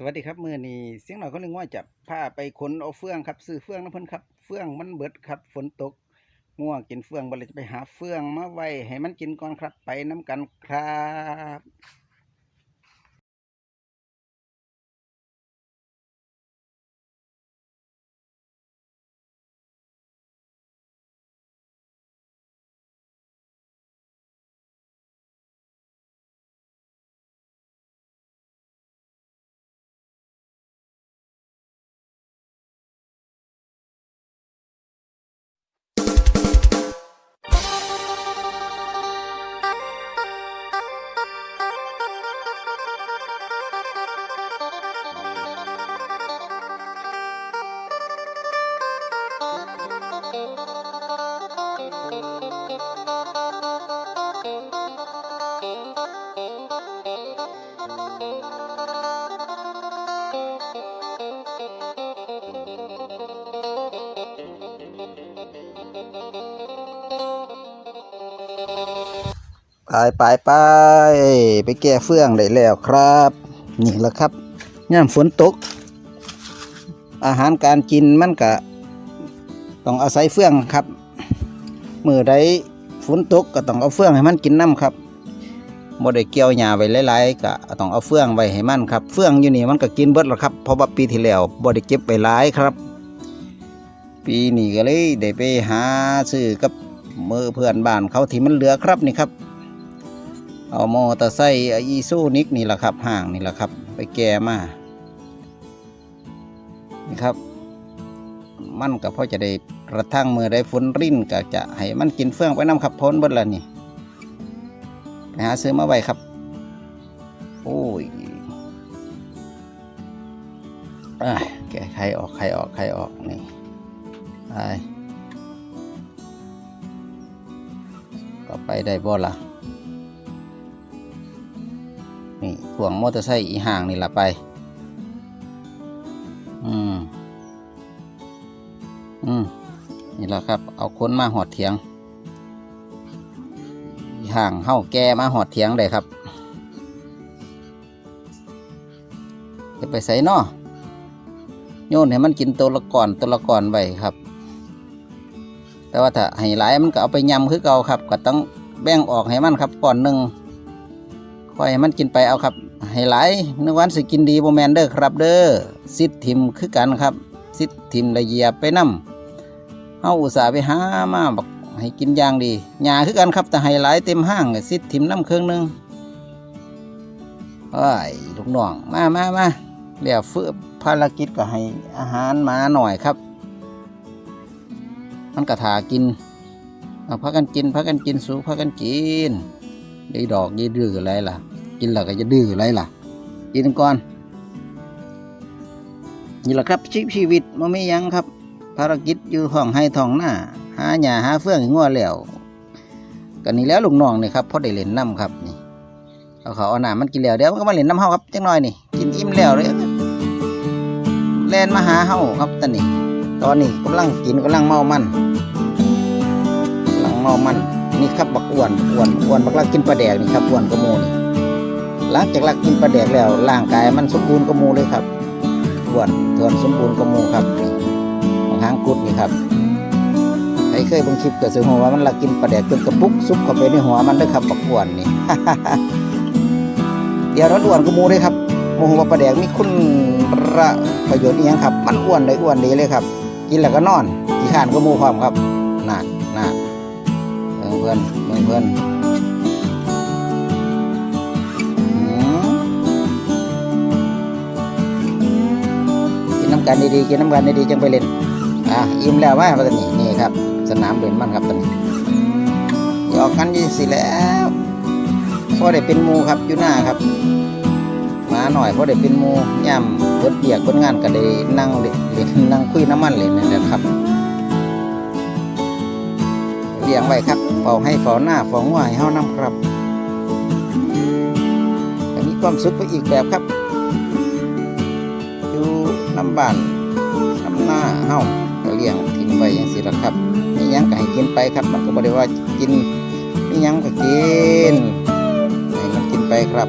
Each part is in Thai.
สวัสดีครับมือนี้เสียงหน่อยคนหนึ่งว่าจะพาไปขนเอาเฟืองครับซื้อเฟืองนะเพื่อนครับเฟืองมันเบิดครับฝนตกง่วงกินเฟืองบ่เลยจะไปหาเฟืองมาไว้ให้มันกินก่อนครับไปน้ำกันครับ ไปไปไปไปแก้เฟืองได้แล้วครับ นี่แหละครับย่ามฝนตก อาหารการกินมันก็ต้องอาศัยเฟืองครับมือใดฝนตกก็ต้องเอาเฟืองให้มันกินน้ำครับบ่ได้เกี่ยวหญ้าไว้หลายๆก็ต้องเอาเฟืองไว้ให้มันครับ เฟืองอยู่นี่มันก็กินเบิดแล้วครับเพราะว่าปีที่แล้วบ่ได้เก็บไว้หลายครับ ปีนี้ก็เลยได้ไปหาซื้อกับมือเพื่อนบ้านเขาที่มันเหลือครับนี่ครับ เอามอเตอร์ไซค์อีซูนิกนี่แหละครับห่างนี่แหละครับ ไปแก่มานี่ครับ มันก็พอจะได้กระทั่งมือได้ฝนรินก็จะให้มันกินเฟื่องไปน้ำขับพ้นบดละนี่ไปหาซื้อมาไว้ครับ โอ้ยอะแกะไข่ออกไข่ออกไข่ออกนี่ไปก็ไปได้บ่ล่ะ นี่พ่วงมอเตอร์ไซค์อีห่างนี่ละไป อืม อืม นี่แหละครับ เอาค้นมาหอดเถียง อีห่างเข้าแก้มาหอดเถียงได้ครับ จะไปใส่นอโยนให้มันกินตัวละก่อนตัวละก่อนไว้ครับ แต่ว่าถ้าให้หลายมันก็เอาไปยำคือเก่าครับ ก็ต้องแบ่งออกให้มันครับก่อนหนึ่ง ค่อยให้มันกินไปเอาครับ ให้หลายนึกวันสิกินดีโบแมนเด้อครับเด้อซิดทิมคือกันครับ ซิดทิมละเอียบไปนํเฮาอุตส่าห์ไปหามาบอกให้กินอย่างดีหญ้าคือกันครับแต่ให้หลายเต็มห้างซิดทิมน้ำเครื่องหนึงโอ้ยลูกน้องมามามาเดี๋ยวฟือภารกิจก็ให้อาหารมาหน่อยครับ มันกระถากินเอาพักกันกินพักกันกินสูพักกันกินได้ดอกได้ดื้ออะไรล่ะ กินแล้วก็จะดื้ออะไรล่ะ กินก่อน นี่แหละครับชีชีวิตมันไม่ยั้งครับ ภารกิจอยู่ท้องให้ท้องหน้า หาหญ้าหาเฟื่องให้งัวแล้วกันนี้แล้วลุงน้องนี่ครับพอได้เล่นน้ำครับนี่เอาเขาเอาหน้ามันกินแล้วเดี๋ยวมันก็มาเล่นน้ำเฮาครับจังน้อยนี่กินอิ่มแล้วเลยแล่นมาหาเฮาครับตอนนี้ ตอนนี้กำลังกินกำลังเมามันกำลังเมามันนี่ครับบักอ้วนอ้วนอ้วนบักลักกินปลาแดกนี่ครับอ้วนกระโมนี่ หลังจากลักกินปลาแดกแล้วร่างกายมันสมบูรณ์กระโมเลยครับอ้วนทวนสมบูรณ์กระโมครับบางครั้งกุดนี่ครับใครเคยบังคลิปก็สือหัวว่ามันลักกินปลาแดกจนกระปุกซุปเข้าไปในหัวมันเลยครับบักอ้วนนี่เดี๋ยวรถอ้วนกระโมเลยครับโมโหว่าปลาแดกมีคุณระประโยชน์อีหยังครับ มันอ้วนเลยอ้วนดีเลยครับ กินแล้วก็นอนขี้ข้านกระโมพร้อมครับน่าน่าเบิ่งเพื่อนเพื่อน กันดีๆกินน้ำกันดีๆจังไปเล่นอะอิ่มแล้วว่าตอนนี้นี่ครับ สนามเล่นมันครับตอนนี้หยอกกันยี่สิแล้วพอได้เป็นมูครับอยู่หน้าครับมาหน่อยพอได้เป็นมูย่ำเบิดเบียกเบิดงานก็ได้นั่งเล่นนนั่งคุยน้ำมันเล่นนี่แหละครับเลี้ยงไว้ครับเฝ้าให้เฝ้าหน้าเฝ้าหัวให้เฮานำครับอันนี้ความสุขไปอีกแบบครับ น้ำบ้านน้ำหน้าเฮาก็เลี้ยงทิ้งไว้อย่างสิละครับมีหยังก็ให้กินไปครับ มันก็บ่ได้ว่ากินมีหยังก็กินให้มันกินไปครับ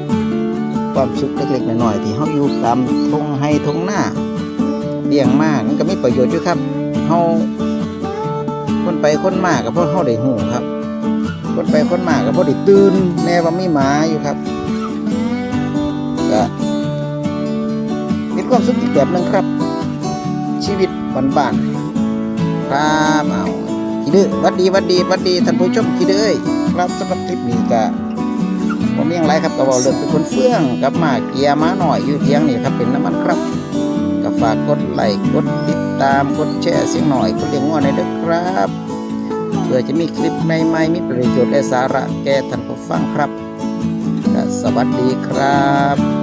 ความสุขเล็กๆน้อยๆที่เฮาอยู่ตามทงไห้ทงหน้าเลี้ยงมากมันก็มีประโยชน์อยู่ครับเฮาคนไปคนมากก็เพราะเฮาได้หูครับ คนไปคนมาก็เพราะได้ตื่นแน่ว่ามีหมาอยู่ครับ สุขอีกแบบหนึงครับ ชีวิตบ้านๆครับเอาขี้ดื้อวัดดีวัดดีวัดดีท่านผู้ชมขี้ดื้อเอ้ยครับสำหรับคลิปนี้ก็ผมยังไรครับก็บอกเรื่องเป็นคนเฟื่องกับมาเกียร์ม้าหน่อยอยู่เทียงนี่ครับเป็นน้ำมันครับก็ฝากกดไลค์กดติดตามกดแชร์เสียงหน่อยกดเลี้ยงงัวในเด้อครับเพื่อจะมีคลิปใหม่ๆมีประโยชน์และสาระแก่ท่านผู้ฟังครับสวัสดีครับ